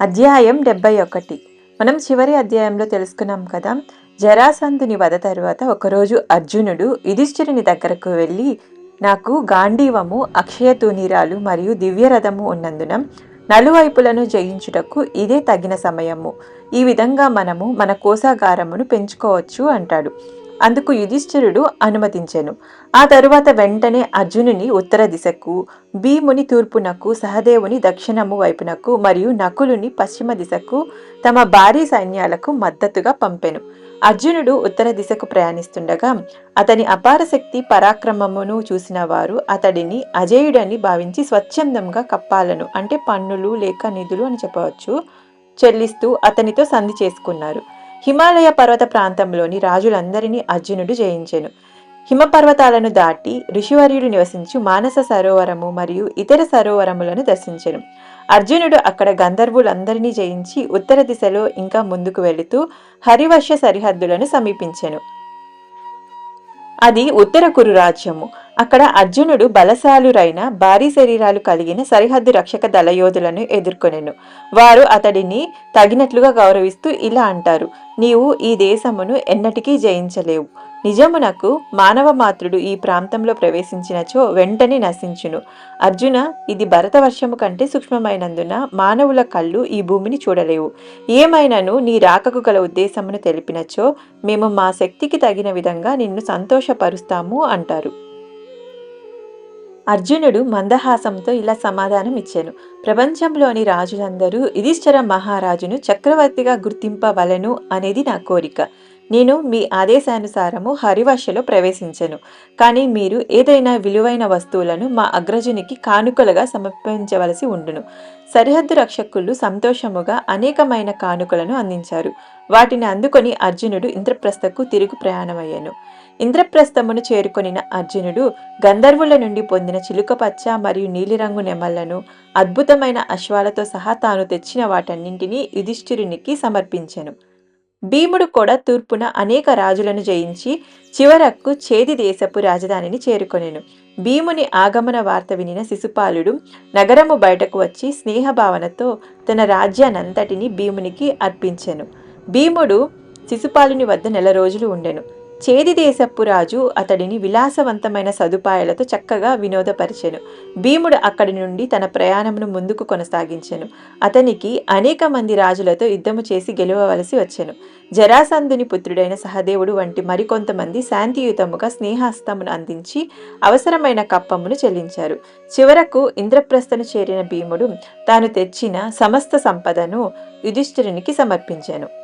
అధ్యాయం డెబ్బై ఒకటి. మనం చివరి అధ్యాయంలో తెలుసుకున్నాం కదా జరాసంధుని వధ తరువాత ఒకరోజు అర్జునుడు యుధిష్ఠిరుని దగ్గరకు వెళ్ళి నాకు గాంధీవము అక్షయ తూనీరాలు మరియు దివ్యరథము ఉన్నందున నలువైపులను జయించుటకు ఇదే తగిన సమయము. ఈ విధంగా మనము మన కోసాగారమును పెంచుకోవచ్చు అంటాడు. అందుకు యుధిష్ఠిరుడు అనుమతించెను. ఆ తరువాత వెంటనే అర్జునుని ఉత్తర దిశకు భీముని తూర్పునకు సహదేవుని దక్షిణము వైపునకు మరియు నకులుని పశ్చిమ దిశకు తమ భారీ సైన్యాలకు మద్దతుగా పంపెను. అర్జునుడు ఉత్తర దిశకు ప్రయాణిస్తుండగా అతని అపార శక్తి పరాక్రమమును చూసిన వారు అతడిని అజేయుడని భావించి స్వచ్ఛందంగా కప్పాలను అంటే పన్నులు లేక నిధులు అని చెప్పవచ్చు చెల్లిస్తూ అతనితో సంధి చేసుకున్నారు. హిమాలయ పర్వత ప్రాంతంలోని రాజులందరినీ అర్జునుడు జయించెను. హిమపర్వతాలను దాటి ఋషివర్యుడు నివసించు మానస సరోవరము మరియు ఇతర సరోవరములను దర్శించెను. అర్జునుడు అక్కడ గంధర్వులందరినీ జయించి ఉత్తర దిశలో ఇంకా ముందుకు వెళుతూ హరివర్ష సరిహద్దులను సమీపించెను. అది ఉత్తర కురు రాజ్యము. అక్కడ అర్జునుడు బలశాలురైన భారీ శరీరాలు కలిగిన సరిహద్దు రక్షక దళయోధులను ఎదుర్కొనెను. వారు అతడిని తగినట్లుగా గౌరవిస్తూ ఇలా అంటారు నీవు ఈ దేశమును ఎన్నటికీ జయించలేవు. నిజమునకు మానవ మాతృడు ఈ ప్రాంతంలో ప్రవేశించినచో వెంటనే నశించును. అర్జున ఇది భరతవర్షము కంటే సూక్ష్మమైనందున మానవుల కళ్ళు ఈ భూమిని చూడలేవు. ఏమైనను నీ రాకకు గల ఉద్దేశమును తెలిపినచో మేము మా శక్తికి తగిన విధంగా నిన్ను సంతోషపరుస్తాము అంటారు. అర్జునుడు మందహాసంతో ఇలా సమాధానం ఇచ్చాను ప్రపంచంలోని రాజులందరూ యుధిష్ఠర మహారాజును చక్రవర్తిగా గుర్తింపవలను అనేది నా కోరిక. నేను మీ ఆదేశానుసారము హరివర్షలో ప్రవేశించను. కానీ మీరు ఏదైనా విలువైన వస్తువులను మా అగ్రజునికి కానుకలుగా సమర్పించవలసి ఉండును. సరిహద్దు రక్షకులు సంతోషముగా అనేకమైన కానుకలను అందించారు. వాటిని అందుకొని అర్జునుడు ఇంద్రప్రస్థకు తిరుగు ప్రయాణమయ్యాను. ఇంద్రప్రస్థమును చేరుకొనిన అర్జునుడు గంధర్వుల నుండి పొందిన చిలుకపచ్చ మరియు నీలిరంగు నెమళ్ళను అద్భుతమైన అశ్వాలతో సహా తాను తెచ్చిన వాటన్నింటినీ యుధిష్ఠిరునికి సమర్పించెను. భీముడు కూడా తూర్పున అనేక రాజులను జయించి చివరకు చేది దేశపు రాజధానిని చేరుకొనెను. భీముని ఆగమన వార్త వినిన శిశుపాలుడు నగరము బయటకు వచ్చి స్నేహభావనతో తన రాజ్యానంతటిని భీమునికి అర్పించెను. భీముడు శిశుపాలుని వద్ద నెల రోజులు ఉండెను. చేది దేశపు రాజు అతడిని విలాసవంతమైన సదుపాయాలతో చక్కగా వినోదపరిచెను. భీముడు అక్కడి నుండి తన ప్రయాణమును ముందుకు కొనసాగించెను. అతనికి అనేక మంది రాజులతో యుద్ధము చేసి గెలవవలసి వచ్చెను. జరాసంధుని పుత్రుడైన సహదేవుడు వంటి మరికొంతమంది శాంతియుతముగా స్నేహాస్తమును అందించి అవసరమైన కప్పమును చెల్లించారు. చివరకు ఇంద్రప్రస్థను చేరిన భీముడు తాను తెచ్చిన సమస్త సంపదను యుధిష్ఠిరునికి సమర్పించాను.